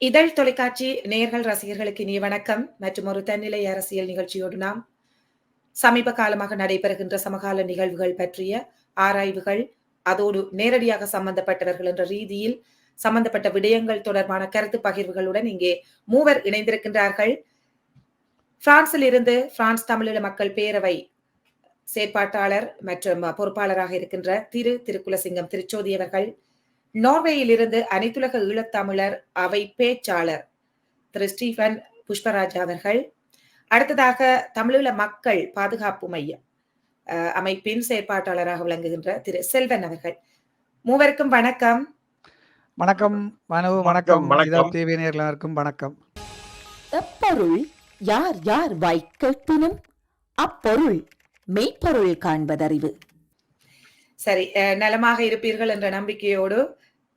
இதழ் தொலைக்காட்சி நேர்கள் ரசிகர்களுக்கு இனிய வணக்கம். மற்றும் ஒரு தன்னிலை அரசியல் நிகழ்ச்சியோடு நாம் சமீப காலமாக நடைபெறுகின்ற சமகால நிகழ்வுகள் பற்றிய ஆராய்வுகள் அதோடு நேரடியாக சம்பந்தப்பட்டவர்கள் என்ற ரீதியில் சம்பந்தப்பட்ட விடயங்கள் தொடர்பான கருத்து பகிர்வுகளுடன் இங்கே மூவர் இணைந்திருக்கின்றார்கள். பிரான்சில் இருந்து பிரான்ஸ் தமிழீழ மக்கள் பேரவை செயற்பாட்டாளர் மற்றும் பொறுப்பாளராக இருக்கின்ற திரு திருக்குலசிங்கம் திருச்சோதி அவர்கள் நார்வேயில் இருந்து அனைத்துலக ஈழத்தமிழர் அவை பேச்சாளர் திரு ஸ்டீஃபன் புஷ்பராஜ் அவர்கள். அடுத்ததாக தமிழீழ மக்கள் பாதுகாப்பு மையம் அமைப்பின் செயற்பாட்டாளராக விளங்குகின்ற திரு செல்வன் அவர்கள். மூவருக்கும் வணக்கம். வணக்கம் மனு வணக்கம், வணக்கம். வணக்கம். இதழ் டிவி நேர்களுக்கும் வணக்கம். எப்பொருள் யார் யார் வாய்க் கேட்பினும் அப்பொருள் மெய்ப்பொருள் காண்பதறிவு. சரி அஹ், நலமாக இருப்பீர்கள் என்ற நம்பிக்கையோடு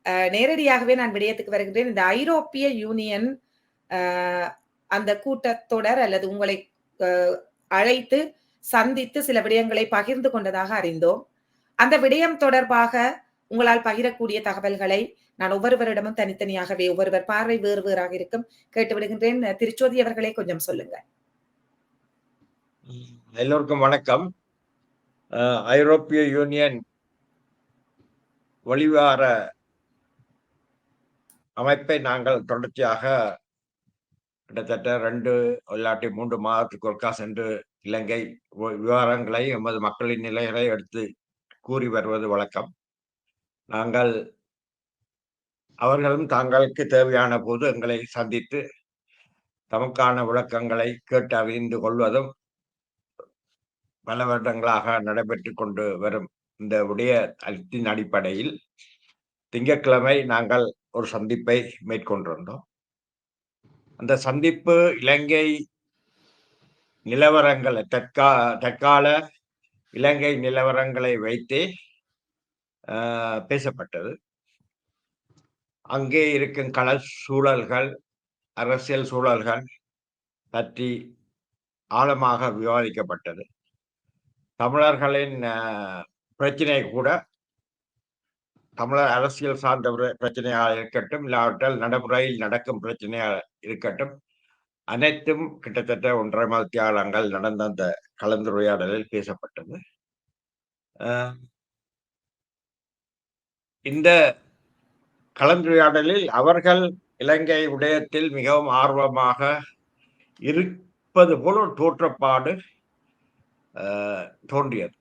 நேரடியாகவே நான் விடயத்துக்கு வருகிறேன் இந்த ஐரோப்பிய யூனியன் அந்த கூட்டத்தொடர் அல்லது உங்களை அழைத்து சந்தித்து சில விடயங்களை பகிர்ந்து கொண்டதாக அறிந்தோம். அந்த விடயம் தொடர்பாக உங்களால் பகிரக்கூடிய தகவல்களை நான் ஒவ்வொருவரிடமும் தனித்தனியாகவே ஒவ்வொருவர் பார்வை வேறு வேறாக இருக்கும். கேட்டு விடுகின்றேன். திருச்சோதி அவர்களே கொஞ்சம் சொல்லுங்க. எல்லோருக்கும் வணக்கம். ஐரோப்பிய யூனியன் வெளிவார அமைப்பை நாங்கள் தொடர்ச்சியாக கிட்டத்தட்ட ரெண்டு இல்லாட்டி மூன்று மாதத்துக்கு ஒருக்கா சென்று இலங்கை வி- விவரங்களை எமது மக்களின் நிலைகளை எடுத்து கூறி வருவது வழக்கம். நாங்கள் அவர்களும் தாங்களுக்கு தேவையான போது எங்களை சந்தித்து தமக்கான விளக்கங்களை கேட்டு அறிந்து கொள்வதும் பல வருடங்களாக நடைபெற்று கொண்டு வரும் இந்த உடைய அழுத்தின் அடிப்படையில் திங்கட்கிழமை நாங்கள் ஒரு சந்திப்பை மேற்கொண்டிருந்தோம். அந்த சந்திப்பு இலங்கை நிலவரங்களை தற்கா தற்கால இலங்கை நிலவரங்களை வைத்தே ஆஹ், பேசப்பட்டது. அங்கே இருக்கும் கள சூழல்கள் அரசியல் சூழல்கள் பற்றி ஆழமாக விவாதிக்கப்பட்டது. தமிழர்களின் பிரச்சனை கூட தமிழர் அரசியல் சார்ந்த பிர- பிரச்சனையாக இருக்கட்டும் இல்லாவிட்டால் நடைமுறையில் நடக்கும் பிரச்சனையாக இருக்கட்டும் அனைத்தும் கிட்டத்தட்ட ஒன்றரை மத்தியாலங்கள் நடந்த அந்த கலந்துரையாடலில் பேசப்பட்டது. இந்த கலந்துரையாடலில் அவர்கள் இலங்கை விடயத்தில் மிகவும் ஆர்வமாக இருப்பது போல ஒரு தோற்றப்பாடு தோன்றியது.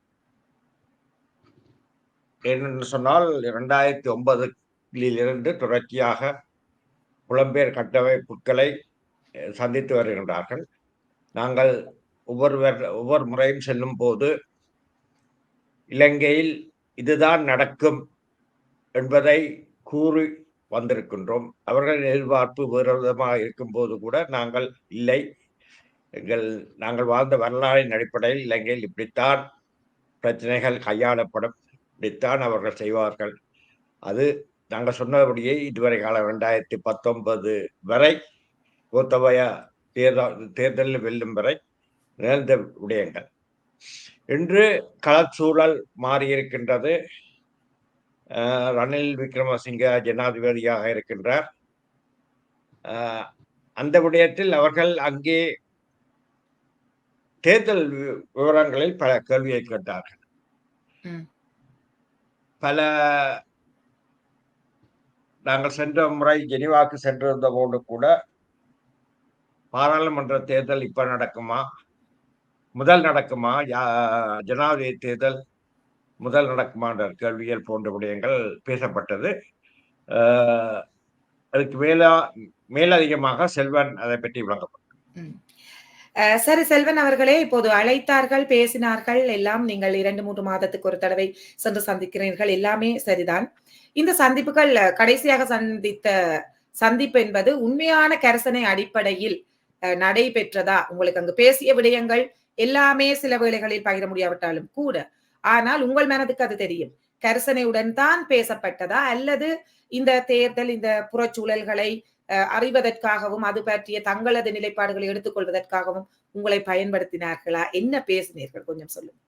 ஏனென்று சொன்னால் இரண்டாயிரத்தி ஒன்பதிலிருந்து தொடர்ச்சியாக புலம்பெயர் கட்டமைப்புகளை சந்தித்து வருகின்றார்கள். நாங்கள் ஒவ்வொருவர் ஒவ்வொரு முறையும் செல்லும் போது இலங்கையில் இதுதான் நடக்கும் என்பதை கூறி வந்திருக்கின்றோம். அவர்களின் எதிர்பார்ப்பு வேறு விதமாக இருக்கும்போது கூட நாங்கள் இல்லை. எங்கள் நாங்கள் வாழ்ந்த வரலாறின் அடிப்படையில் இலங்கையில் இப்படித்தான் பிரச்சனைகள் கையாளப்படும். இப்படித்தான் அவர்கள் செய்வார்கள். அது நாங்கள் சொன்னபடியே இதுவரை காலம் ரெண்டாயிரத்தி பத்தொன்பது வரை கோத்தபயா தேர்தல் தேர்தலில் வெல்லும் வரை நிகழ்ந்த விடயங்கள். இன்று களச்சூழல் மாறியிருக்கின்றது. ரணில் விக்ரமசிங்க ஜனாதிபதியாக இருக்கின்றார். அந்த விடயத்தில் அவர்கள் அங்கே தேர்தல் வி- விவரங்களில் பல கேள்வியை கேட்டார்கள். பல நாங்கள் சென்ற முறை ஜெனிவாக்கு சென்றிருந்த போது கூட பாராளுமன்ற தேர்தல் இப்ப நடக்குமா? முதல் நடக்குமா? யா- ஜனாதிபதி தேர்தல் முதல் நடக்குமான்ற கேள்விகள் போன்ற விடயங்கள் பேசப்பட்டது. அதுக்கு மேலா மேலதிகமாக செல்வன் அதை பற்றி விளங்கப்பட்டது. சரி செல்வன் அவர்களே இப்போது அழைத்தார்கள் பேசினார்கள் எல்லாம் நீங்கள் இரண்டு மூன்று மாதத்துக்கு ஒரு தடவை சென்று சந்திக்கிறீர்கள் எல்லாமே சரிதான். இந்த சந்திப்புகள் கடைசியாக சந்தித்த சந்திப்பு என்பது உண்மையான கரசனை அடிப்படையில் நடைபெற்றதா? உங்களுக்கு அங்கு பேசிய விடயங்கள் எல்லாமே சில வேளைகளில் பகிர முடியாவிட்டாலும் கூட. ஆனால் உங்கள் மனதுக்கு அது தெரியும். கரசனையுடன் தான் பேசப்பட்டதா? அல்லது இந்த தேர்தல் இந்த புறச்சூழல்களை அறிவதற்காகவும் அது பற்றிய தங்களது நிலைப்பாடுகளை எடுத்துக்கொள்வதற்காகவும் உங்களை பயன்படுத்தினார்களா? என்ன பேசினீர்கள்? கொஞ்சம் சொல்லுங்க.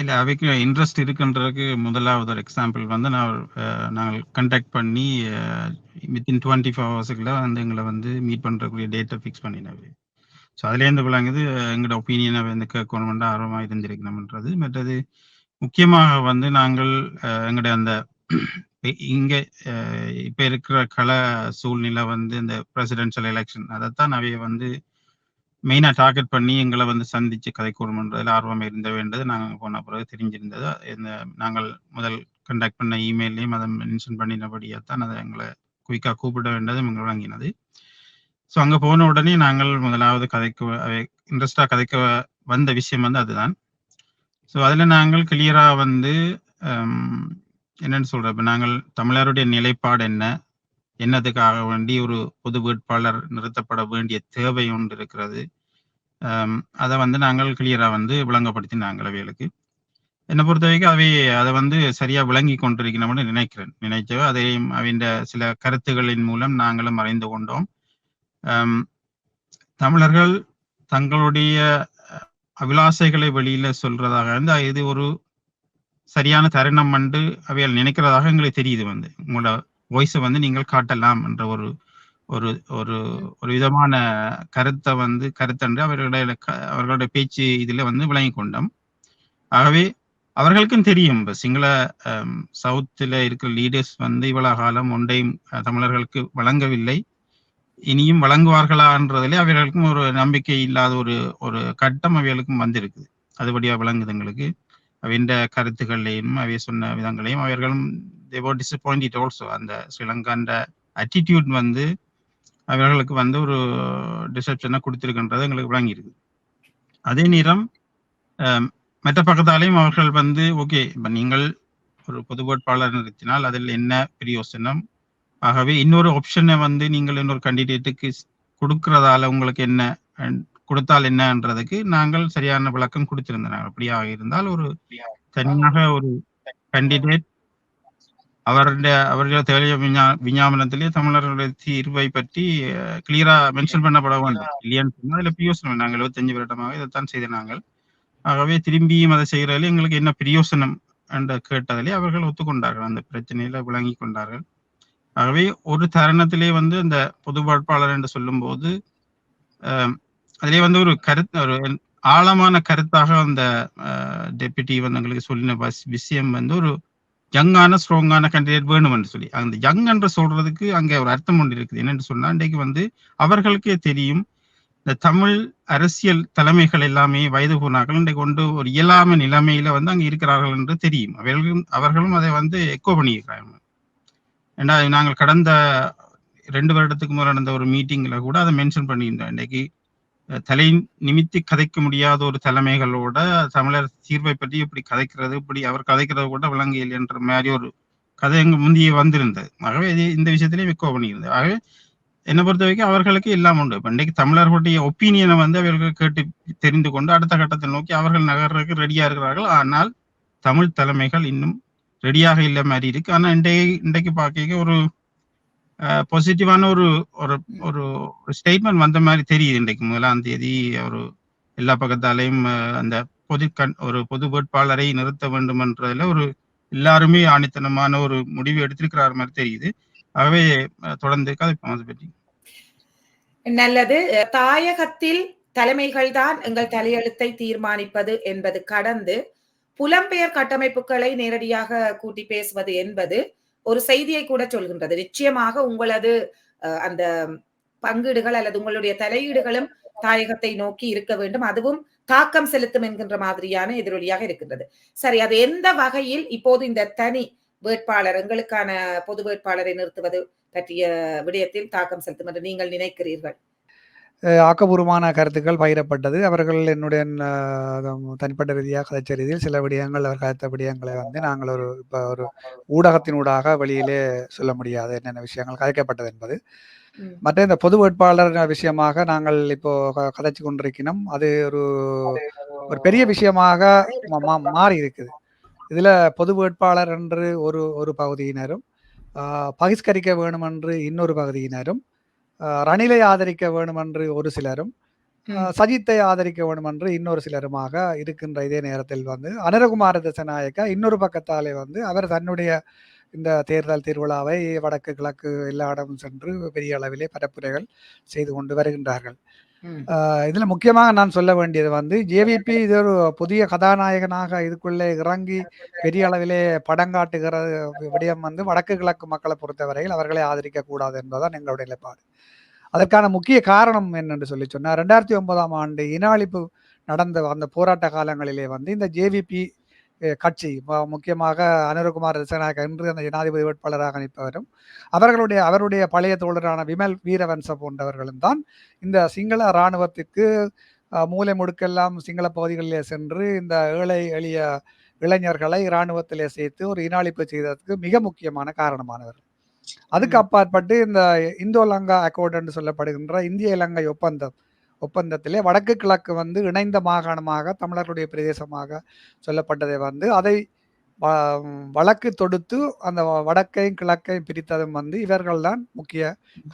இல்ல அவைக்கு இன்ட்ரெஸ்ட் இருக்குன்றதுக்கு முதலாவது ஒரு எக்ஸாம்பிள் வந்து நான் நாங்கள் கண்டாக்ட் பண்ணி வித்தின் டுவெண்ட்டி ஃபோர் ஹவர்ஸுக்குள்ள வந்து எங்களை வந்து மீட் பண்ணுறக்கூடிய டேட்டை ஃபிக்ஸ் பண்ணினது. ஸோ அதுலேருந்து விளங்குது எங்களோட ஒப்பீனியனை வந்து கேட்கணுமெண்டா ஆர்வமாக இருந்திருக்கணும்ன்றது மற்றது முக்கியமாக வந்து நாங்கள் எங்களுடைய அந்த இங்க இப்ப இருக்கிற கள சூழ்நிலை வந்து இந்த பிரசிடென்ஷியல் எலெக்ஷன் அதைத்தான் அவைய வந்து மெயினா டார்கெட் பண்ணி எங்களை வந்து சந்திச்சு கதைக்கூடணுன்றதுல ஆர்வம் இருந்த வேண்டது நாங்கள் போன பிறகு தெரிஞ்சிருந்தது. இந்த நாங்கள் முதல் கண்டக்ட் பண்ண இமெயிலையும் அதை மென்ஷன் பண்ணினபடியாக தான் அதை எங்களை குயிக்காக கூப்பிட வேண்டதும் எங்களை வழங்கினது. ஸோ அங்கே போன உடனே நாங்கள் முதலாவது கதைக்க இன்ட்ரெஸ்டாக கதைக்க வந்த விஷயம் வந்து அதுதான். ஸோ அதில் நாங்கள் கிளியராக வந்து என்னன்னு சொல்ற இப்போ நாங்கள் தமிழருடைய நிலைப்பாடு என்ன? என்னதுக்காக வேண்டி ஒரு பொது வேட்பாளர் நிறுத்தப்பட வேண்டிய தேவை ஒன்று இருக்கிறது. ஹம், அதை வந்து நாங்கள் கிளியராக வந்து விளங்கப்படுத்தி நாங்கள் அவைகளுக்கு என்னை பொறுத்த வரைக்கும் அவை அதை வந்து சரியா விளங்கி கொண்டிருக்கணும்னு நினைக்கிறேன். நினைச்சவ அதையும் அவையின் சில கருத்துகளின் மூலம் நாங்களும் அறிந்து கொண்டோம். ஹம், தமிழர்கள் தங்களுடைய அபிலாசைகளை வெளியில சொல்றதாக வந்து இது ஒரு சரியான தருணம் வந்து அவைகள் நினைக்கிறதாக எங்களுக்கு தெரியுது வந்து. உங்களோட வாய்ஸை வந்து நீங்கள் காட்டலாம் என்ற ஒரு ஒரு ஒரு ஒரு விதமான கருத்தை வந்து கருத்தன்று அவர்களுடைய க- அவர்களுடைய பேச்சு இதுல வந்து விளங்கி கொண்டோம். ஆகவே அவர்களுக்கும் தெரியும் இப்போ சிங்கள சவுத்தில் இருக்கிற லீடர்ஸ் வந்து இவ்வளவு காலம் ஒன்றையும் தமிழர்களுக்கு வழங்கவில்லை. இனியும் வழங்குவார்களான்றதுல அவர்களுக்கும் ஒரு நம்பிக்கை இல்லாத ஒரு ஒரு கட்டம் அவர்களுக்கும் வந்திருக்குது. அதுபடியா விளங்குது எங்களுக்கு. அவைன்ற கருத்துக்களையும் அவை சொன்ன விதங்களையும் அவர்களும் டிசப்பாயிண்டிட் ஆல்சோ அந்த ஸ்ரீலங்கான்ற அட்டிடியூட் வந்து அவர்களுக்கு வந்து ஒரு டிசப்ஷனை கொடுத்துருக்குன்றது எங்களுக்கு விளங்கியிருக்கு. அதே நேரம் அஹ், மற்ற பக்கத்தாலையும் அவர்கள் வந்து ஓகே இப்போ நீங்கள் ஒரு பொது வேட்பாளர் நிறுத்தினால் அதில் என்ன பிரயோசனம் ஆகவே இன்னொரு ஆப்ஷனை வந்து நீங்கள் இன்னொரு கேண்டிடேட்டுக்கு கொடுக்கறதால உங்களுக்கு என்ன? கொடுத்தால் என்னன்றதுக்கு நாங்கள் சரியான விளக்கம் கொடுத்திருந்தாங்க அப்படியாக இருந்தால் ஒரு தனியாக ஒரு கண்டிடேட் அவருடைய அவருடைய தேவைய விஞ்ஞா விஞ்ஞாபனத்திலே தமிழர்களுடைய தீர்வை பற்றி கிளியரா மென்ஷன் பண்ணப்பட வேண்டும். இல்லையான்னு சொன்னா அதுல பிரியோசனம் நாங்கள் எழுபத்தஞ்சு வருடமாக இதைத்தான் செய்த நாங்கள். ஆகவே திரும்பியும் அதை செய்கிறதில் எங்களுக்கு என்ன பிரியோசனம் என்று கேட்டதிலே அவர்கள் ஒத்துக்கொண்டார்கள். அந்த பிரச்சனையில விளங்கி கொண்டார்கள். ஆகவே ஒரு தருணத்திலே வந்து அந்த பொது வேட்பாளர் என்று சொல்லும்போது அதுலயே வந்து ஒரு கருத்து ஒரு ஆழமான கருத்தாக அந்த டெபியூட்டி வந்து எங்களுக்கு சொல்லின விஷயம் வந்து ஒரு யங்கான ஸ்ட்ராங்கான கேண்டிடேட் வேணும்னு சொல்லி. அந்த யங் என்று சொல்றதுக்கு அங்கே ஒரு அர்த்தம் ஒன்று இருக்குது. என்னென்னு சொன்னா இன்றைக்கு வந்து அவர்களுக்கே தெரியும் இந்த தமிழ் அரசியல் தலைமைகள் எல்லாமே வயது போனார்கள் இன்றைக்கு கொண்டு ஒரு இயலாம நிலைமையில வந்து அங்கே இருக்கிறார்கள் என்று தெரியும். அவர்களும் அவர்களும் அதை வந்து எக்கோ பண்ணியிருக்கிறாங்க ஏன்னா நாங்கள் கடந்த ரெண்டு வருடத்துக்கு முறை நடந்த ஒரு மீட்டிங்ல கூட அதை மென்ஷன் பண்ணியிருந்தோம். இன்றைக்கு தலை நிமித்தி கதைக்க முடியாத ஒரு தலைமைகளோட தமிழர் தீர்வை பற்றி இப்படி கதைக்கிறது இப்படி அவர் கதைக்கிறது கூட விளங்கியல் என்ற மாதிரி ஒரு கதை எங்க முந்தைய வந்திருந்தது. ஆகவே இது இந்த விஷயத்திலேயே விக்கோ பண்ணியிருந்தது ஆகவே என்னை பொறுத்த வரைக்கும் அவர்களுக்கு எல்லாம் உண்டு. இன்றைக்கு இன்னைக்கு தமிழர்களுடைய ஒப்பீனியனை வந்து அவர்கள் கேட்டு தெரிந்து கொண்டு அடுத்த கட்டத்தை நோக்கி அவர்கள் நகர்றதுக்கு ரெடியா இருக்கிறார்கள். ஆனால் தமிழ் தலைமைகள் இன்னும் ரெடியாக இல்லை மாதிரி இருக்கு. ஆனா இன்றைய இன்றைக்கு பார்க்க ஒரு பாசிட்டிவான ஒரு ஒரு ஒரு ஸ்டேட்மெண்ட் வந்த மாதிரி தெரியுது இன்றைக்கு முதலாம் தேதி. ஒரு எல்லா பக்கத்தாலையும் அந்த பொது கண் ஒரு பொது வேட்பாளரை நிறுத்த வேண்டும் என்றதுல ஒரு எல்லாருமே ஆணித்தனமான ஒரு முடிவு எடுத்திருக்கிறார் மாதிரி தெரியுது. ஆகவே தொடர்ந்து கதைப்போம் அதை பற்றி. நல்லது. தாயகத்தில் தலைமைகள் தான் எங்கள் தலையெழுத்தை தீர்மானிப்பது என்பது கடந்து புலம்பெயர் கட்டமைப்புகளை நேரடியாக கூட்டி பேசுவது என்பது ஒரு செய்தியை கூட சொல்கின்றது. நிச்சயமாக உங்களது அந்த பங்கீடுகள் அல்லது உங்களுடைய தலையீடுகளும் தாயகத்தை நோக்கி இருக்க வேண்டும். அதுவும் தாக்கம் செலுத்தும் என்கின்ற மாதிரியான எதிரொலியாக இருக்கின்றது. சரி அது எந்த வகையில் இப்போது இந்த தனி வேட்பாளர் எங்களுக்கான பொது வேட்பாளரை நிறுத்துவது பற்றிய விடயத்தில் தாக்கம் செலுத்தும் என்று நீங்கள் நினைக்கிறீர்கள்? ஆக்கபூர்வமான கருத்துக்கள் பகிரப்பட்டது. அவர்கள் என்னுடைய தனிப்பட்ட ரீதியாக கதைச்ச ரீதியில் சில விடயங்கள் அவர் கதைத்த விடயங்களை வந்து நாங்கள் ஒரு இப்போ ஒரு ஊடகத்தினூடாக வெளியிலே சொல்ல முடியாது என்னென்ன விஷயங்கள் கதைக்கப்பட்டது என்பது. மற்ற இந்த பொது வேட்பாளர் விஷயமாக நாங்கள் இப்போ கதைச்சு கொண்டிருக்கிறோம். அது ஒரு ஒரு பெரிய விஷயமாக மாறி இருக்குது. இதுல பொது வேட்பாளர் என்று ஒரு ஒரு பகுதியினரும் பகிஷ்கரிக்க வேணும் என்று இன்னொரு பகுதியினரும் ரணிலை ஆதரிக்க வேணும் என்று ஒரு சிலரும் சஜித்தை ஆதரிக்க வேண்டும் என்று இன்னொரு சிலருமாக இருக்கின்ற இதே நேரத்தில் வந்து அனுரகுமார திசநாயக்கா இன்னொரு பக்கத்தாலே வந்து அவர் தன்னுடைய இந்த தேர்தல் திருவிழாவை வடக்கு கிழக்கு எல்லா இடமும் சென்று பெரிய அளவிலே பரப்புரைகள் செய்து கொண்டு வருகின்றார்கள். இதுல முக்கியமாக நான் சொல்ல வேண்டியது வந்து ஜேவிபி இது ஒரு புதிய கதாநாயகனாக இதுக்குள்ளே இறங்கி பெரிய அளவிலே படம் காட்டுகிற விடயம் வந்து வடக்கு கிழக்கு மக்களை பொறுத்தவரையில் அவர்களை ஆதரிக்க கூடாது என்பதுதான் எங்களுடைய நிலைப்பாடு. அதற்கான முக்கிய காரணம் என்னென்று சொல்லி சொன்னால் ரெண்டாயிரத்தி ஒன்பதாம் ஆண்டு இன அழிப்பு நடந்த அந்த போராட்ட காலங்களிலே வந்து இந்த ஜேவிபி கட்சி முக்கியமாக அனுரகுமார் திசநாயக்க இன்று அந்த ஜனாதிபதி வேட்பாளராக நிற்பவரும் அவர்களுடைய அவருடைய பழைய தோழரான விமல் வீரவன்ச போன்றவர்களும் தான் இந்த சிங்கள இராணுவத்திற்கு மூலை முடுக்கெல்லாம் சிங்கள பகுதிகளிலே சென்று இந்த ஏழை எளிய இளைஞர்களை இராணுவத்திலே சேர்த்து ஒரு இனாளிப்பு செய்ததற்கு மிக முக்கியமான காரணமானவர். அதுக்கு. அப்பாற்பட்டு இந்த இந்தோ லங்கா அக்கோர்ட் என்று சொல்லப்படுகின்ற இந்திய இலங்கை ஒப்பந்தம் ஒப்பந்தத்திலே வடக்கு கிழக்கு வந்து இணைந்த மாகாணமாக தமிழர்களுடைய பிரதேசமாக சொல்லப்பட்டதை வந்து அதை வழக்கு தொடுத்து அந்த வடக்கையும் கிழக்கையும் பிரித்ததும் வந்து இவர்கள்தான் முக்கிய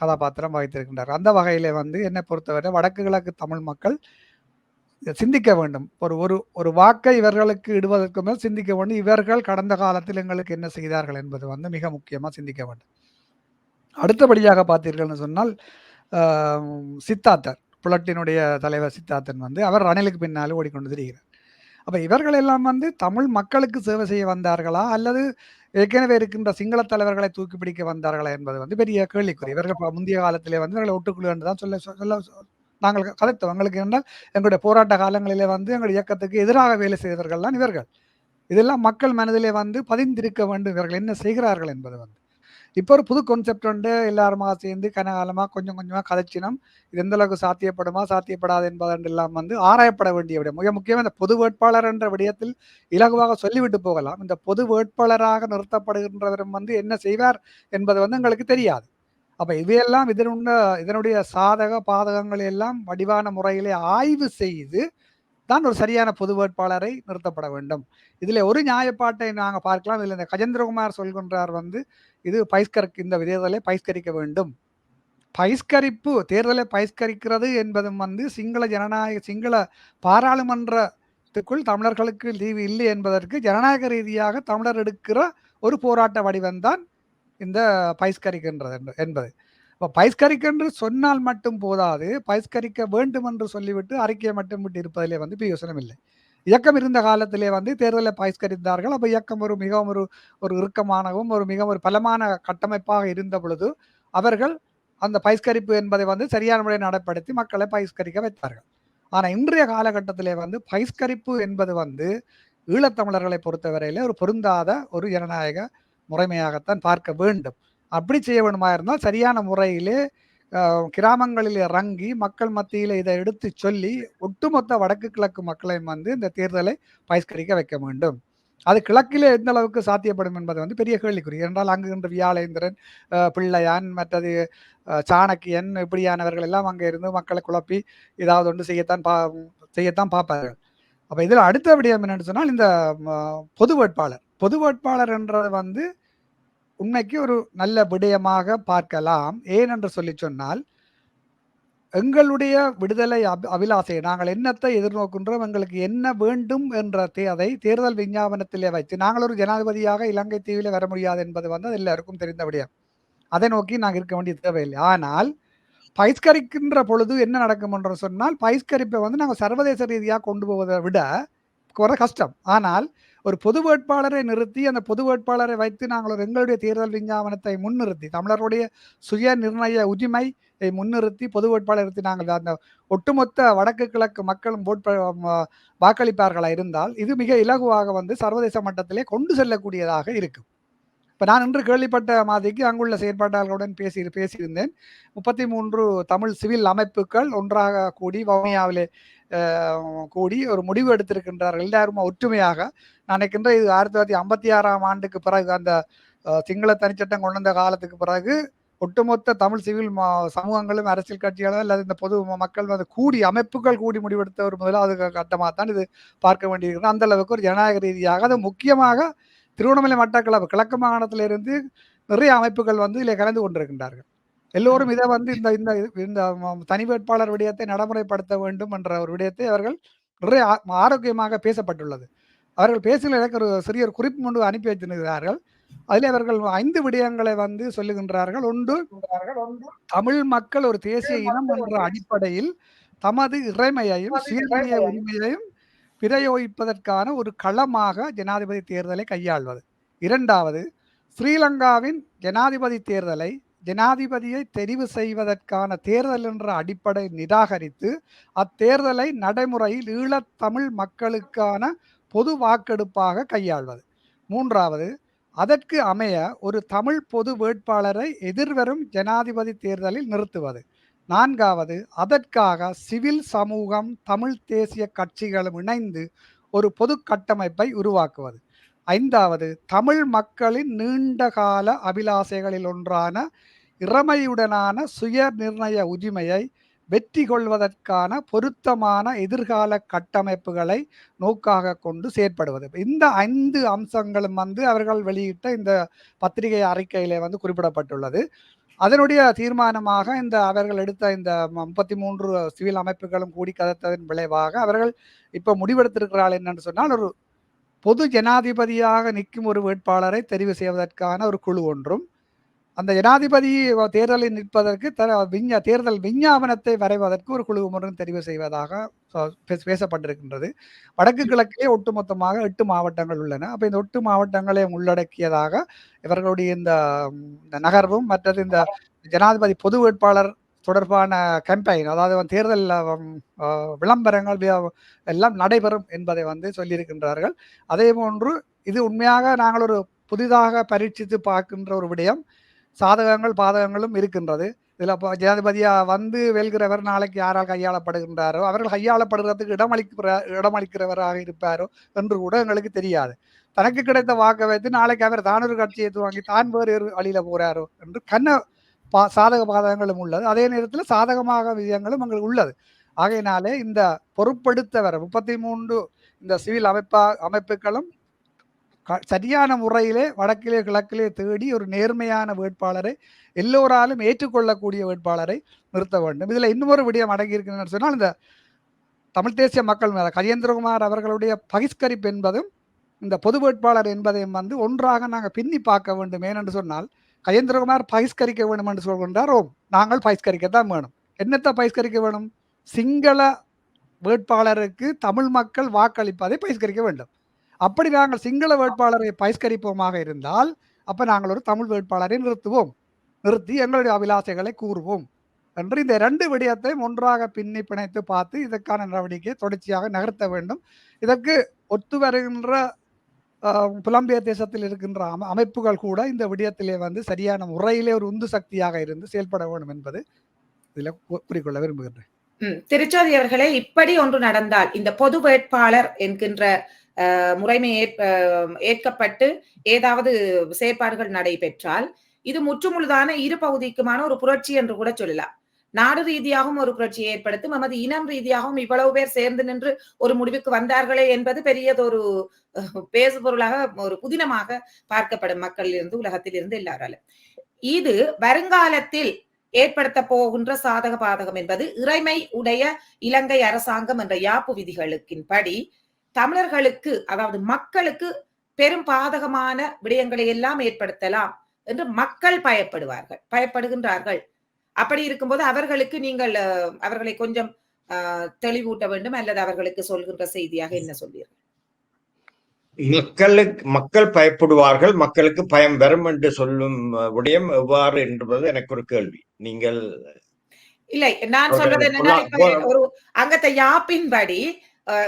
கதாபாத்திரம் வகித்திருக்கின்றார். அந்த வகையிலே வந்து என்னை பொறுத்தவரை வடக்கு கிழக்கு தமிழ் மக்கள் சிந்திக்க வேண்டும். ஒரு ஒரு ஒரு வாக்கை இவர்களுக்கு இடுவதற்கு மேல் சிந்திக்க வேண்டும். இவர்கள் கடந்த காலத்தில் எங்களுக்கு என்ன செய்தார்கள் என்பது வந்து மிக முக்கியமாக சிந்திக்க வேண்டும். அடுத்தபடியாக பார்த்தீர்கள்னு சொன்னால் சித்தார்த்தர் புலட்டினுடைய தலைவர் சித்தார்த்தன் வந்து அவர் ரணிலுக்கு பின்னால் ஓடிக்கொண்டு திரிகிறார். அப்போ இவர்கள் எல்லாம் வந்து தமிழ் மக்களுக்கு சேவை செய்ய வந்தார்களா? அல்லது ஏற்கனவே இருக்கின்ற சிங்கள தலைவர்களை தூக்கி பிடிக்க வந்தார்களா என்பது வந்து பெரிய கேள்விக்குறி. இவர்கள் முந்தைய காலத்திலே வந்து இவர்களை ஒட்டுக்குழு என்று தான் சொல்ல சொல்ல நாங்கள் கதைத்தோம். எங்களுக்கு என்றால் எங்களுடைய போராட்ட காலங்களிலே வந்து எங்கள் இயக்கத்துக்கு எதிராக வேலை செய்தவர்கள் தான் இவர்கள். இதெல்லாம் மக்கள் மனதிலே வந்து பதிந்திருக்க வேண்டும். இவர்கள் என்ன செய்கிறார்கள் என்பது வந்து இப்போ ஒரு புது கான்செப்ட் உண்டு. எல்லாருமா சேர்ந்து கனகாலமாக கொஞ்சம் கொஞ்சமாக கதைச்சினம். இது எந்த அளவுக்கு சாத்தியப்படுமா சாத்தியப்படாது என்பதெல்லாம் வந்து ஆராயப்பட வேண்டிய விடயம். மிக முக்கியமாக இந்த பொது வேட்பாளர் என்ற விடயத்தில் இலகுவாக சொல்லிவிட்டு போகலாம். இந்த பொது வேட்பாளராக நிறுத்தப்படுகின்றவரும் வந்து என்ன செய்வார் என்பது வந்து எங்களுக்கு தெரியாது. அப்போ இவையெல்லாம் இதனுடைய இதனுடைய சாதக பாதகங்களை எல்லாம் வடிவான முறையிலே ஆய்வு செய்து தான் ஒரு சரியான பொது வேட்பாளரை நிறுத்தப்பட வேண்டும். இதில் ஒரு நியாயப்பாட்டை நாங்கள் பார்க்கலாம். இல்லை இந்த கஜேந்திரகுமார் சொல்கின்றார் வந்து இது பைஸ்கருக்கு இந்த தேர்தலை பைஸ்கரிக்க வேண்டும். பைஸ்கரிப்பு தேர்தலை பைஸ்கரிக்கிறது என்பதும் வந்து சிங்கள ஜனநாயக சிங்கள பாராளுமன்றத்துக்குள் தமிழர்களுக்கு லீவு இல்லை என்பதற்கு ஜனநாயக ரீதியாக தமிழர் எடுக்கிற ஒரு போராட்ட வடிவம்தான் இந்த பைஸ்கரிக்கின்றது என்பது. இப்போ பைஸ்கரிக்கென்று சொன்னால் மட்டும் போதாது பைஸ்கரிக்க வேண்டும் என்று சொல்லிவிட்டு அறிக்கையை மட்டும் விட்டு இருப்பதிலே வந்து இப்போ யோசனம் இல்லை. இயக்கம் இருந்த காலத்திலே வந்து தேர்தலை பகிஷ்கரித்தார்கள் அப்போ இயக்கம் ஒரு மிகவும் ஒரு ஒரு இறுக்கமானவும் ஒரு மிகவும் ஒரு பலமான கட்டமைப்பாக இருந்த பொழுது அவர்கள் அந்த பகிஷ்கரிப்பு என்பதை வந்து சரியான முறையில் நடைப்படுத்தி மக்களை பகிஷ்கரிக்க வைத்தார்கள். ஆனால் இன்றைய காலகட்டத்திலே வந்து பயஸ்கரிப்பு என்பது வந்து ஈழத்தமிழர்களை பொறுத்தவரையிலே ஒரு பொருந்தாத ஒரு ஜனநாயக முறைமையாகத்தான் பார்க்க வேண்டும். அப்படி செய்ய வேணுமா இருந்தால் சரியான முறையிலே கிராமங்களில் இறங்கி மக்கள் மத்தியில் இதை எடுத்து சொல்லி ஒட்டுமொத்த வடக்கு கிழக்கு மக்களையும் வந்து இந்த தேர்தலை பகிஷ்கரிக்க வைக்க வேண்டும். அது கிழக்கிலே எந்த அளவுக்கு சாத்தியப்படும் என்பது வந்து பெரிய கேள்விக்குறி. என்றால் அங்கு இன்று வியாழேந்திரன் பிள்ளையான் மற்றது சாணக்கியன் இப்படியானவர்கள் எல்லாம் அங்கே இருந்து மக்களை குழப்பி ஏதாவது ஒன்று செய்யத்தான் பா செய்யத்தான் பார்ப்பார்கள். அப்போ இதில் அடுத்த விடயம் என்னன்னு சொன்னால் இந்த ம, பொது வேட்பாளர். பொது வேட்பாளர் என்றது வந்து உண்மைக்கு ஒரு நல்ல விடயமாக பார்க்கலாம். ஏனென்று சொல்லி சொன்னால் எங்களுடைய விடுதலை அபிலாசை நாங்கள் என்னத்தை எதிர்நோக்கின்றோம் எங்களுக்கு என்ன வேண்டும் என்ற தே- அதை தேர்தல் விஞ்ஞாபனத்திலே வைத்து நாங்கள் ஒரு ஜனாதிபதியாக இலங்கை தீவிலே வர முடியாது என்பது வந்து அது எல்லாருக்கும் தெரிந்த விடயம். அதை நோக்கி நாங்கள் இருக்க வேண்டிய தேவையில்லை. ஆனால் பயிஸ்கரிக்கின்ற பொழுது என்ன நடக்கும் என்று சொன்னால் பயிஸ்கரிப்பை வந்து நாங்கள் சர்வதேச ரீதியாக கொண்டு போவதை விட குறை கஷ்டம். ஆனால் ஒரு பொது வேட்பாளரை நிறுத்தி அந்த பொது வேட்பாளரை வைத்து நாங்கள் ஒரு எங்களுடைய தேர்தல் விஞ்ஞாபனத்தை முன்னிறுத்தி தமிழர்களுடைய சுய நிர்ணய உரிமை முன்னிறுத்தி பொது வேட்பாளர் நிறுத்தி நாங்கள் அந்த ஒட்டுமொத்த வடக்கு கிழக்கு மக்களும் vote வாக்களிப்பார்களா இருந்தால் இது மிக இலகுவாக வந்து சர்வதேச மட்டத்திலே கொண்டு செல்லக்கூடியதாக இருக்கும். இப்போ நான் இன்று கேள்விப்பட்ட மாதிரிக்கு அங்குள்ள செயற்பாட்டாளர்களுடன் பேசி பேசியிருந்தேன். முப்பத்தி மூன்று தமிழ் சிவில் அமைப்புகள் ஒன்றாக கூடி வவுனியாவிலே கூடி ஒரு முடிவு எடுத்திருக்கின்றார்கள். எல்லாருமே ஒற்றுமையாக. நினைக்கின்ற இது ஆயிரத்தி தொள்ளாயிரத்தி ஐம்பத்தி ஆறாம் ஆண்டுக்கு பிறகு அந்த சிங்கள தனிச்சட்டம் கொண்டு வந்த காலத்துக்கு பிறகு ஒட்டுமொத்த தமிழ் சிவில் சமூகங்களும் அரசியல் கட்சிகளும் அல்லது இந்த பொது மக்கள் வந்து கூடி அமைப்புகள் கூடி முடிவெடுத்த ஒரு முதலாவது கட்டமாக தான் இது பார்க்க வேண்டியிருக்கிறது. அந்த அளவுக்கு ஒரு ஜனநாயக ரீதியாக அது முக்கியமாக திருவண்ணாமலை மட்டக்களப்பு கிழக்கு மாகாணத்திலிருந்து நிறைய அமைப்புகள் வந்து இதில் கலந்து கொண்டிருக்கின்றார்கள். எல்லோரும் இதை வந்து இந்த இந்த இந்த தனி வேட்பாளர் விடயத்தை நடைமுறைப்படுத்த வேண்டும் என்ற ஒரு விடயத்தை அவர்கள் நிறைய ஆரோக்கியமாக பேசப்பட்டுள்ளது. அவர்கள் பேசல எனக்கு ஒரு சிறிய ஒரு குறிப்பு ஒன்று அனுப்பி வைத்திருக்கிறார்கள். அதில் அவர்கள் ஐந்து விடயங்களை வந்து சொல்லுகின்றார்கள். ஒன்று தமிழ் மக்கள் ஒரு தேசிய இனம் என்ற அடிப்படையில் தமது இறைமையையும் சுயநிர்ணய உரிமையையும் பிரயோகிப்பதற்கான ஒரு களமாக ஜனாதிபதி தேர்தலை கையாள்வது. இரண்டாவது ஸ்ரீலங்காவின் ஜனாதிபதி தேர்தலை ஜனாதிபதியை தெரிவு செய்வதற்கான தேர்தல் என்ற அடிப்படை நிராகரித்து அத்தேர்தலை நடைமுறையில் ஈழத்தமிழ் மக்களுக்கான பொது வாக்கெடுப்பாக கையாள்வது. மூன்றாவது அதற்கு அமைய ஒரு தமிழ் பொது வேட்பாளரை எதிர்வரும் ஜனாதிபதி தேர்தலில் நிறுத்துவது. நான்காவது அதற்காக சிவில் சமூகம் தமிழ் தேசிய கட்சிகளும் இணைந்து ஒரு பொது கட்டமைப்பை உருவாக்குவது. ஐந்தாவது தமிழ் மக்களின் நீண்டகால அபிலாசைகளில் ஒன்றான இறமையுடனான சுய நிர்ணய உரிமையை வெற்றி கொள்வதற்கான பொருத்தமான எதிர்கால கட்டமைப்புகளை நோக்காக கொண்டு செயற்படுவது. இந்த ஐந்து அம்சங்களும் வந்து அவர்கள் வெளியிட்ட இந்த பத்திரிகை அறிக்கையிலே வந்து குறிப்பிடப்பட்டுள்ளது. அதனுடைய தீர்மானமாக இந்த அவர்கள் எடுத்த இந்த முப்பத்தி மூன்று சிவில் அமைப்புகளும் கூடி கதைத்ததன் விளைவாக அவர்கள் இப்போ முடிவெடுத்திருக்கிறார்கள் என்னன்னு சொன்னால் ஒரு பொது ஜனாதிபதியாக நிற்கும் ஒரு வேட்பாளரை தெரிவு செய்வதற்கான ஒரு குழு ஒன்றும் அந்த ஜனாதிபதி தேர்தலில் நிற்பதற்கு த விஞ்ஞா தேர்தல் விஞ்ஞாபனத்தை வரைவதற்கு ஒரு குழு ஒன்றும் தெரிவு செய்வதாக பேசப்பட்டிருக்கின்றது. வடக்கு கிழக்கிலே ஒட்டுமொத்தமாக எட்டு மாவட்டங்கள் உள்ளன. அப்போ இந்த எட்டு மாவட்டங்களையும் உள்ளடக்கியதாக இவர்களுடைய இந்த இந்த நகர்வும் மற்றது இந்த ஜனாதிபதி பொது வேட்பாளர் தொடர்பான கேம்பெயின் அதாவது தேர்தல் விளம்பரங்கள் எல்லாம் நடைபெறும் என்பதை வந்து சொல்லியிருக்கின்றார்கள். அதே போன்று இது உண்மையாக நாங்கள் ஒரு புதிதாக பரீட்சித்து பார்க்கின்ற ஒரு விடயம். சாதகங்கள் பாதகங்களும் இருக்கின்றது. இதில் இப்போ ஜனாதிபதியாக வந்து வெல்கிறவர் நாளைக்கு யாரால் கையாளப்படுகின்றாரோ அவர்கள் கையாளப்படுகிறதுக்கு இடமளிக்கிற இடமளிக்கிறவராக இருப்பாரோ என்று கூட எங்களுக்கு தெரியாது. தனக்கு கிடைத்த வாக்கை வைத்து நாளைக்கு அவர் தான் ஒரு கட்சியை துவங்கி தான் வேறு வழியில் போகிறாரோ என்று கண்ண பா சாதக பாதகங்களும் உள்ளது. அதே நேரத்தில் சாதகமாக விஷயங்களும் எங்களுக்கு உள்ளது. ஆகையினாலே இந்த பொறுப்படுத்தவர் முப்பத்தி மூன்று இந்த சிவில் அமைப்பா அமைப்புகளும் சரியான முறையிலே வடக்கிலே கிழக்கிலே தேடி ஒரு நேர்மையான வேட்பாளரை எல்லோராலும் ஏற்றுக்கொள்ளக்கூடிய வேட்பாளரை நிறுத்த வேண்டும். இதில் இன்னொரு விடயம் அடங்கி சொன்னால் இந்த தமிழ் தேசிய மக்கள் மேல கஜேந்திரகுமார் அவர்களுடைய பகிஷ்கரிப்பு என்பதும் இந்த பொது வேட்பாளர் என்பதையும் வந்து ஒன்றாக நாங்கள் பின்னி பார்க்க வேண்டும். ஏனென்று சொன்னால் கஜேந்திரகுமார் பகிஷ்கரிக்க வேண்டும் என்று சொல்கின்றார். ஓம் நாங்கள் பகிஷ்கரிக்கத்தான் வேணும். என்னத்தை பகிஷ்கரிக்க வேணும்? சிங்கள வேட்பாளருக்கு தமிழ் மக்கள் வாக்களிப்பதை பகிஷ்கரிக்க வேண்டும். அப்படி நாங்கள் சிங்கள வேட்பாளரை பகிஷ்கரிப்போமாக இருந்தால் அப்ப நாங்கள் ஒரு தமிழ் வேட்பாளரை நிறுத்துவோம். நிறுத்தி எங்களுடைய அபிலாசைகளை கூறுவோம். என்று இந்த ரெண்டு விடயத்தையும் ஒன்றாக பின்னி பிணைத்து பார்த்து இதற்கான நடவடிக்கையை தொடர்ச்சியாக நகர்த்த வேண்டும். இதற்கு ஒத்து வருகின்ற ஆஹ், புலம்பெயர் தேசத்தில் இருக்கின்ற அமைப்புகள் கூட இந்த விடயத்திலே வந்து சரியான முறையிலே ஒரு உந்து சக்தியாக இருந்து செயல்பட வேண்டும் என்பது இதில் கூறிக்கொள்ள விரும்புகின்றேன். திருச்சோதி அவர்களே இப்படி ஒன்று நடந்தால் இந்த பொது வேட்பாளர் என்கின்ற முறைமை ஏற்கப்பட்டு ஏதாவது செயற்பாடுகள் நடைபெற்றால் இது முற்றுமுழுதான இரு பகுதிக்குமான ஒரு புரட்சி என்று கூட சொல்லலாம். நாடு ரீதியாகவும் ஒரு புரட்சியை ஏற்படுத்தும் நமது இனம் ரீதியாகவும் இவ்வளவு பேர் சேர்ந்து நின்று ஒரு முடிவுக்கு வந்தார்களே என்பது பெரியதொரு பேசுபொருளாக பேசு பொருளாக ஒரு புதினமாக பார்க்கப்படும் மக்களிலிருந்து உலகத்திலிருந்து எல்லாராலும். இது வருங்காலத்தில் ஏற்படுத்த போகின்ற சாதக பாதகம் என்பது இறைமை உடைய இலங்கை அரசாங்கம் என்ற யாப்பு விதிகளுக்கின்படி தமிழர்களுக்கு அதாவது மக்களுக்கு பெரும் பாதகமான விடயங்களை எல்லாம் ஏற்படுத்தலாம் என்று மக்கள் பயப்படுவார்கள் பயப்படுகின்றார்கள். அப்படி இருக்கும்போது அவர்களுக்கு நீங்கள் அவர்களை கொஞ்சம் தெளிவூட்ட வேண்டும் அல்லது அவர்களுக்கு சொல்கின்ற செய்தியாக என்ன சொல்வீர்கள்? மக்களுக்கு மக்கள் பயப்படுவார்கள் மக்களுக்கு பயம் வரும் என்று சொல்லும் விடயம் எவ்வாறு என்பது எனக்கு ஒரு கேள்வி. நீங்கள் இல்லை நான் ஒரு சொல்வது என்னன்னா ஒரு அங்கத்த யாப்பின்படி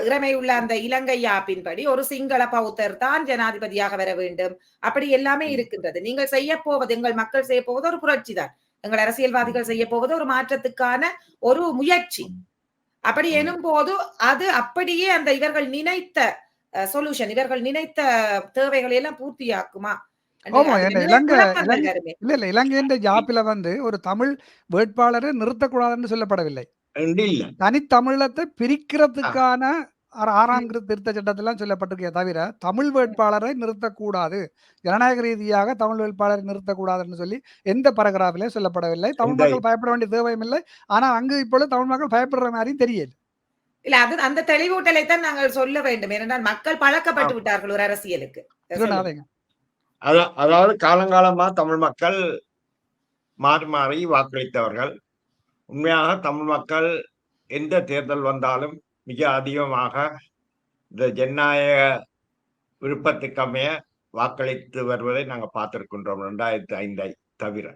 இறைமை உள்ள அந்த இலங்கை யாப்பின்படி ஒரு சிங்கள பௌத்தர் தான் ஜனாதிபதியாக வர வேண்டும். அப்படி எல்லாமே இருக்கின்றது. நீங்கள் செய்ய போவது எங்கள் மக்கள் செய்ய போவது ஒரு புரட்சி தான். எங்கள் அரசியல்வாதிகள் செய்ய போவது ஒரு மாற்றத்துக்கான ஒரு முயற்சி. அப்படி எனும் போது அது அப்படியே அந்த இவர்கள் நினைத்த சொல்யூஷன் இவர்கள் நினைத்த தேவைகளை எல்லாம் பூர்த்தியாக்குமா? ஆமா, இலங்கை-. இல்ல இல்ல இலங்கையின் ஜாப்பில வந்து ஒரு தமிழ் வேட்பாளரை நிறுத்தக்கூடாதுன்னு சொல்லப்படவில்லை. தனித்தமிழத்தை பிரிக்கிறதுக்கான ஆற- ஆறாம் திருத்த சட்டத்திலாம் சொல்லப்பட்டிருக்கே தவிர தமிழ் வேட்பாளரை நிறுத்தக்கூடாது. ஜனநாயக ரீதியாக தமிழ் வேட்பாளரை நிறுத்தக்கூடாதுன்னு சொல்லி எந்த பரகிராஃபிலையும் சொல்லப்படவில்லை. தமிழ் மக்கள் பயப்பட வேண்டிய தேவையும் இல்லை. ஆனா அங்கு இப்பொழுது தமிழ் மக்கள் பயப்படுற மாதிரியும் தெரியல இல்ல அது அந்த தெளிவூட்டலை தான் நாங்கள் சொல்ல வேண்டும். ஏனென்றால் மக்கள் பழக்கப்பட்டு விட்டார்கள் ஒரு அரசியலுக்கு. அதாவது காலங்காலமா தமிழ் மக்கள் மாறி மாறி வாக்களித்தவர்கள். உண்மையாக தமிழ் மக்கள் எந்த தேர்தல் வந்தாலும் மிக அதிகமாக இந்த ஜனநாயக விருப்பத்துக்கு அமைய வாக்களித்து வருவதை நாங்கள் பார்த்திருக்கின்றோம் ரெண்டாயிரத்தி ஐந்தை தவிர.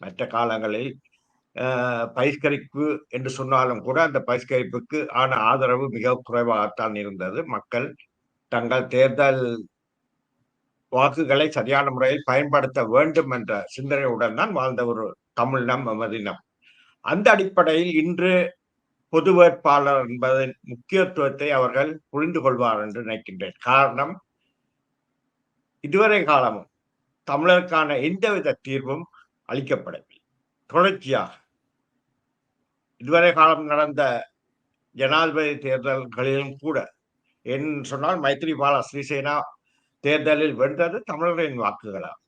மற்ற காலங்களில் பரிஷ்கரிப்பு பகிஷ்கரிப்பு என்று சொன்னாலும் கூட அந்த பகிஷ்கரிப்புக்கு ஆன ஆதரவு மிக குறைவாகத்தான் இருந்தது. மக்கள் தங்கள் தேர்தல் வாக்குகளை சரியான முறையில் பயன்படுத்த வேண்டும் என்ற சிந்தனையுடன் தான் வாழ்ந்த ஒரு தமிழினம் எமதினம் அந்த அடிப்படையில் இன்று பொது வேட்பாளர் என்பதன் முக்கியத்துவத்தை அவர்கள் புரிந்து கொள்வார் என்று நினைக்கின்றேன். காரணம் இதுவரை காலமும் தமிழருக்கான எந்தவித தீர்வும் அளிக்கப்படவில்லை. தொடர்ச்சியாக இதுவரை காலம் நடந்த ஜனாதிபதி தேர்தல்களிலும் கூட என் சொன்னால் மைத்ரிபால ஸ்ரீசேனா தேர்தலில் வென்றது தமிழர்களின் வாக்குகளாகும்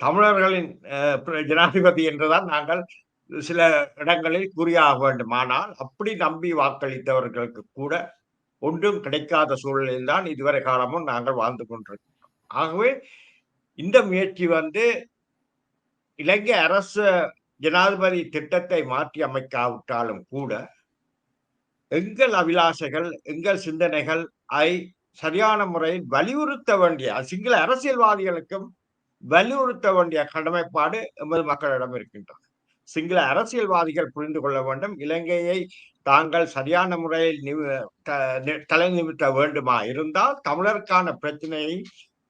தமிழர்களின் ஜனாதிபதி என்றுதான் நாங்கள் சில இடங்களில் கூறியாக வேண்டும். ஆனால் அப்படி நம்பி வாக்களித்தவர்களுக்கு கூட ஒன்றும் கிடைக்காத சூழலில் தான் இதுவரை காலமும் நாங்கள் வாழ்ந்து கொண்டிருக்கிறோம் ஆகவே இந்த முயற்சி வந்து இலங்கை அரசு ஜனாதிபதி திட்டத்தை மாற்றி அமைக்காவிட்டாலும் கூட எங்கள் அபிலாஷைகள் எங்கள் சிந்தனைகள் ஐ சரியான முறையில் வலியுறுத்த வேண்டிய சிங்கள அரசியல்வாதிகளுக்கும் வலியுறுத்த வேண்டிய கடமைப்பாடு எமது மக்களிடம் இருக்கின்றது. சிங்கள அரசியல்வாதிகள் புரிந்து கொள்ள வேண்டும். இலங்கையை தாங்கள் சரியான முறையில் நி- தலை நிமித்த வேண்டுமா இருந்தால் தமிழருக்கான பிரச்சனையை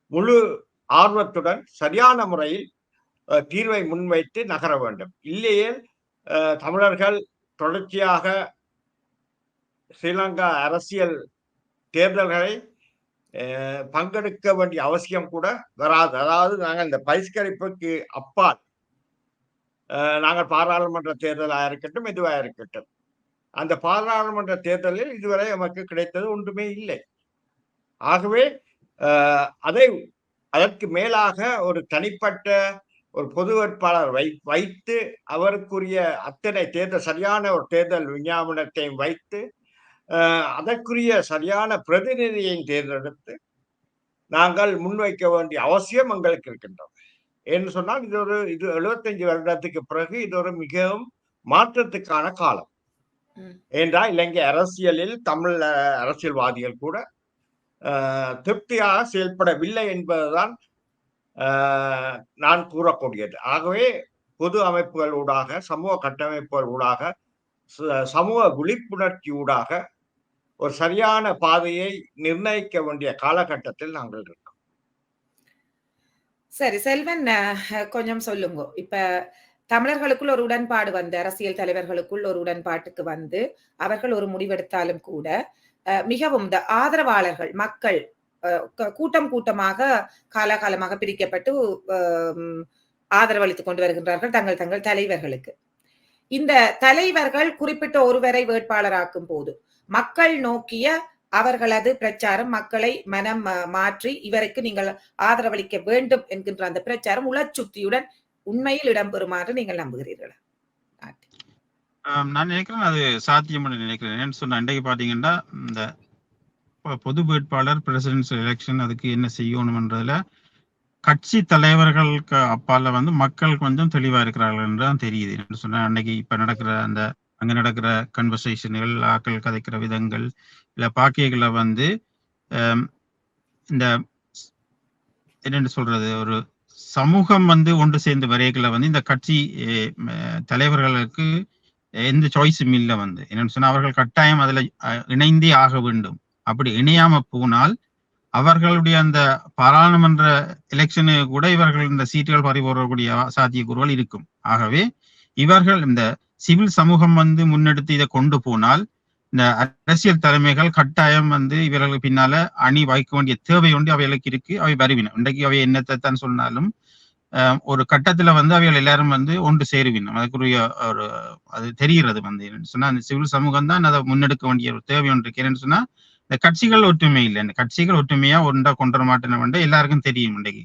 முழு ஆர்வத்துடன் சரியான முறையில் தீர்வை முன்வைத்து நகர வேண்டும். இல்லையே தமிழர்கள் தொடர்ச்சியாக ஸ்ரீலங்கா அரசியல் தேர்தல்களை பங்கெடுக்க வேண்டிய அவசியம் கூட வராது. அதாவது நாங்கள் இந்த பகிஷ்கரிப்புக்கு அப்பால் நாங்கள் பாராளுமன்ற தேர்தலாக இருக்கட்டும் எதுவாக இருக்கட்டும் அந்த பாராளுமன்ற தேர்தலில் இதுவரை நமக்கு கிடைத்தது ஒன்றுமே இல்லை. ஆகவே அதை அதற்கு மேலாக ஒரு தனிப்பட்ட ஒரு பொது வேட்பாளர் வை வைத்து அவருக்குரிய அத்தனை தேர்தல் சரியான ஒரு தேர்தல் விஞ்ஞாபனத்தையும் வைத்து அதற்குரிய சரியான பிரதிநிதியையும் தேர்ந்தெடுத்து நாங்கள் முன்வைக்க வேண்டிய அவசியம் எங்களுக்கு இருக்கின்றது. என்று சொன்னால் இது ஒரு இது எழுபத்தஞ்சு வருடத்துக்கு பிறகு இது ஒரு மிகவும் மாற்றத்துக்கான காலம். ம். ஏனென்றால் இலங்கை அரசியலில் தமிழ் அரசியல்வாதிகள் கூட திருப்தியாக செயல்படவில்லை என்பதுதான் நான் கூறக்கூடியது. ஆகவே பொது அமைப்புகள் ஊடாக சமூக கட்டமைப்புகள் ஊடாக சமூக விழிப்புணர்ச்சி ஊடாக ஒரு சரியான பாதையை நிர்ணயிக்க வேண்டிய காலகட்டத்தில் நாங்கள் இருக்கோம் சரி செல்வன் கொஞ்சம் சொல்லுங்க. இப்ப தமிழர்களுக்குள் ஒரு உடன்பாடு வந்து அரசியல் தலைவர்களுக்குள் ஒரு உடன்பாட்டுக்கு வந்து அவர்கள் ஒரு முடிவெடுத்தாலும் கூட மிகவும் இந்த ஆதரவாளர்கள் மக்கள் கூட்டம் கூட்டமாக காலாகாலமாக பிரிக்கப்பட்டு ஆதரவளித்துக் கொண்டு வருகின்றார்கள் தங்கள் தங்கள் தலைவர்களுக்கு. இந்த தலைவர்கள் குறிப்பிட்ட ஒருவரை வேட்பாளராக்கும் போது மக்கள் நோக்கிய அவர்களது பிரச்சாரம் மக்களை மனம் மாற்றி இவருக்கு நீங்கள் ஆதரவளிக்க வேண்டும் என்கின்ற அந்த பிரச்சாரம் உளச்சுத்தியுடன் உண்மையில் இடம்பெறுமாறு நீங்கள் நம்புகிறீர்களா? நான் நினைக்கிறேன் அது சாத்தியம் நினைக்கிறேன். ஏன்னு சொன்ன அன்றைக்கு பாத்தீங்கன்னா இந்த பொது வேட்பாளர் பிரசிடென்சியல் எலெக்ஷன் அதுக்கு என்ன செய்யணும்ன்றதுல கட்சி தலைவர்களுக்கு அப்பால வந்து மக்கள் கொஞ்சம் தெளிவா இருக்கிறார்கள் என்றுதான் தெரியுது. என்று சொன்ன அன்னைக்கு இப்ப நடக்கிற அந்த அங்க நடக்கிற கன்வர்சேஷன்கள் ஆக்கள் கதைக்கிற விதங்கள் இல்ல பாக்கியங்களை வந்து இந்த என்னென்னு சொல்றது ஒரு சமூகம் வந்து ஒன்று சேர்ந்து வரைகளை வந்து இந்த கட்சி தலைவர்களுக்கு எந்த சாய்ஸும் இல்லை வந்து. என்னன்னு சொன்னா அவர்கள் கட்டாயம் அதுல அஹ், இணைந்தே ஆக வேண்டும். அப்படி இணையாம போனால் அவர்களுடைய அந்த பாராளுமன்ற எலெக்ஷனு கூட இவர்கள் இந்த சீட்டுகள் பறிபோறக்கூடிய சாத்தியக்கூறுகள் இருக்கும். ஆகவே இவர்கள் இந்த சிவில் சமூகம் வந்து முன்னெடுத்து இதை கொண்டு போனால் அரசியல் தலைமைகள் கட்டாயம் வந்து இவர்களுக்கு பின்னால அணி வைக்க வேண்டிய தேவை ஒன்று அவைகளுக்கு இருக்கு. அவை வருவின. இன்றைக்கு அவை என்னத்தை தான் சொன்னாலும் ஒரு கட்டத்துல வந்து அவைகள் எல்லாரும் வந்து ஒன்று சேருவினம் அதுக்குரிய ஒரு அது தெரிகிறது வந்து என்னன்னு சொன்னா அந்த சிவில் சமூகம் தான் அதை முன்னெடுக்க வேண்டிய ஒரு தேவை ஒன்று இருக்கிறேன்னு சொன்னா இந்த கட்சிகள் ஒற்றுமை இல்லை. இந்த கட்சிகள் ஒற்றுமையா ஒன்றா கொண்டு வர மாட்டேன்னு எல்லாருக்கும் தெரியும் இன்றைக்கு.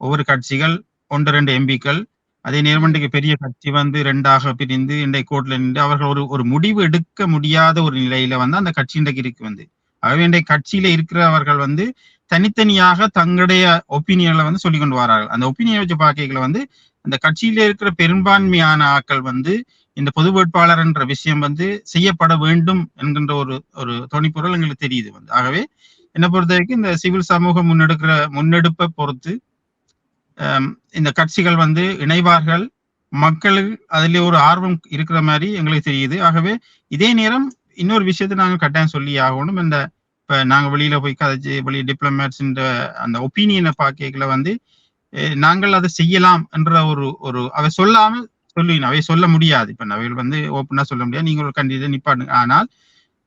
ஒவ்வொரு கட்சிகள் ஒன்று ரெண்டு எம்பிக்கள் அதே நேரம் பெரிய கட்சி வந்து ரெண்டாக பிரிந்து இன்றைய கோர்ட்ல நின்று அவர்கள் ஒரு ஒரு முடிவு எடுக்க முடியாத ஒரு நிலையில வந்து அந்த கட்சி இன்றைக்கு இருக்கு வந்து. ஆகவே இன்றைய கட்சியில இருக்கிறவர்கள் வந்து தனித்தனியாக தங்களுடைய ஒப்பீனியன்ல வந்து சொல்லி கொண்டு வரார்கள். அந்த ஒப்பீனியன் வச்சு பார்க்கல வந்து அந்த கட்சியில இருக்கிற பெரும்பான்மையான ஆட்கள் வந்து இந்த பொது வேட்பாளர் என்ற விஷயம் வந்து செய்யப்பட வேண்டும் என்கின்ற ஒரு ஒரு துணிப்பொருள் எங்களுக்கு தெரியுது வந்து. ஆகவே என்னை பொறுத்த வரைக்கும் இந்த சிவில் சமூகம் முன்னெடுக்கிற முன்னெடுப்பை பொறுத்து இந்த கட்சிகள் வந்து இணைவார்கள். மக்களுக்கு அதுல ஒரு ஆர்வம் இருக்கிற மாதிரி எங்களுக்கு தெரியுது. ஆகவே இதே நேரம் இன்னொரு விஷயத்தை நாங்கள் கட்டாயம் சொல்லி ஆகணும். இந்த இப்ப நாங்க வெளியில போய் கதைச்சு வெளியே டிப்ளமேட்ஸ் அந்த ஒப்பீனியனை பார்க்கல வந்து நாங்கள் அதை செய்யலாம் என்ற ஒரு ஒரு அவை சொல்லாமல் சொல்லுவீங்க அவை சொல்ல முடியாது. இப்ப அவைகள் வந்து ஓப்பனா சொல்ல முடியாது. நீங்கள் ஒரு கண்டிப்பாக நிப்பாடுங்க ஆனால்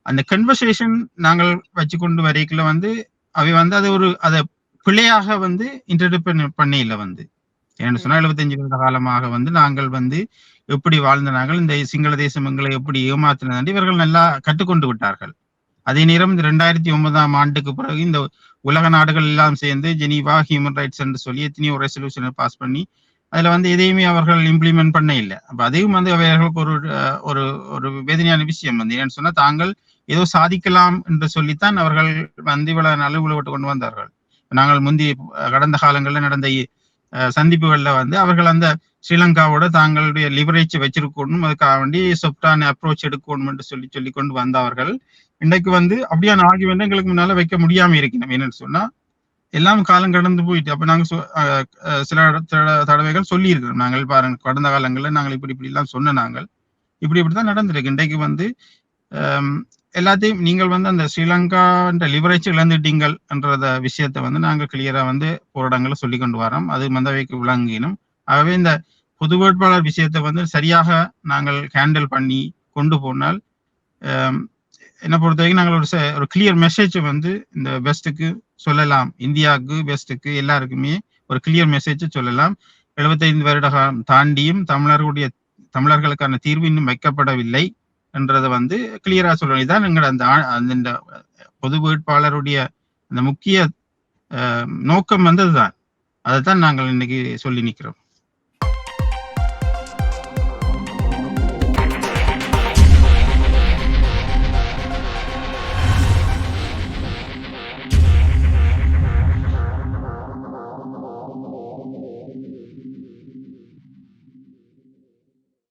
அந்த கன்வர்சேஷன் நாங்கள் வச்சு கொண்டு வரைக்குள்ள வந்து அவை வந்து அது ஒரு அதை பிழையாக வந்து இன்டர்டிப் பண்ண இல்லை வந்து. ஏன்னு சொன்னா எழுபத்தஞ்சு வருட காலமாக வந்து நாங்கள் வந்து எப்படி வாழ்ந்த நாங்கள் இந்த சிங்கள தேசம் எங்களை எப்படி ஏமாத்தினது இவர்கள் நல்லா கற்றுக்கொண்டு விட்டார்கள். அதே நேரம் இந்த ரெண்டாயிரத்தி ஒன்பதாம் ஆண்டுக்கு பிறகு இந்த உலக நாடுகள் எல்லாம் சேர்ந்து ஜெனீவா ஹியூமன் ரைட்ஸ் என்று சொல்லி எத்தனையோ ரெசல்யூஷனை பாஸ் பண்ணி அதுல வந்து எதையுமே அவர்கள் இம்ப்ளிமெண்ட் பண்ண இல்லை அப்ப அதையும் வந்து அவர்களுக்கு ஒரு ஒரு ஒரு வேதனையான விஷயம் வந்து ஏன்னு சொன்னா தாங்கள் ஏதோ சாதிக்கலாம் என்று சொல்லித்தான் அவர்கள் வந்து இவ்வளவு நழுவுலவிட்டு கொண்டு வந்தார்கள். நாங்கள் முந்தி கடந்த காலங்களில் நடந்த சந்திப்புகளில் வந்து அவர்கள் அந்த ஸ்ரீலங்காவோட தாங்களுடைய லிவரேஜ் வச்சிருக்கணும் அதுக்காக வேண்டி சொப்டான அப்ரோச் எடுக்கணும் என்று சொல்லி சொல்லி கொண்டு வந்தவர்கள் இன்றைக்கு வந்து அப்படியான ஆகியவன் எங்களுக்கு முன்னால வைக்க முடியாம இருக்கணும் என்னன்னு சொன்னா எல்லாம் காலம் கடந்து போயிட்டு அப்ப நாங்க அஹ், சில தடவைகள் சொல்லி இருக்கிறோம் நாங்கள் பாருங்க கடந்த காலங்களில் நாங்கள் இப்படி இப்படி எல்லாம் சொன்ன நாங்கள். இப்படி இப்படிதான் நடந்திருக்கு. இன்றைக்கு வந்து எல்லாத்தையும் நீங்கள் வந்து அந்த ஸ்ரீலங்கான்ற லிவரேஜ் இழந்துட்டீங்கள் என்றத விஷயத்தை வந்து நாங்கள் கிளியரா வந்து போராடங்களை சொல்லி கொண்டு வரோம். அது மந்தவைக்கு விளங்கினும். ஆகவே இந்த பொது வேட்பாளர் விஷயத்தை வந்து சரியாக நாங்கள் ஹேண்டில் பண்ணி கொண்டு போனால் என்னை பொறுத்த வரைக்கும் நாங்கள் ஒரு ஒரு கிளியர் மெசேஜ் வந்து இந்த பெஸ்ட்டுக்கு சொல்லலாம். இந்தியாவுக்கு பெஸ்ட்டுக்கு எல்லாருக்குமே ஒரு கிளியர் மெசேஜ் சொல்லலாம். எழுபத்தைந்து வருட காலம் தாண்டியும் தமிழர்களுடைய தமிழர்களுக்கான தீர்வு இன்னும் வைக்கப்படவில்லை. என்றதை வந்து கிளியரா சொல்லணும். இதான் எங்களோட அந்த அந்த இந்த பொது வேட்பாளருடைய அந்த முக்கிய அஹ், நோக்கம் வந்து அதுதான் அதைத்தான் நாங்கள் இன்னைக்கு சொல்லி நிற்கிறோம்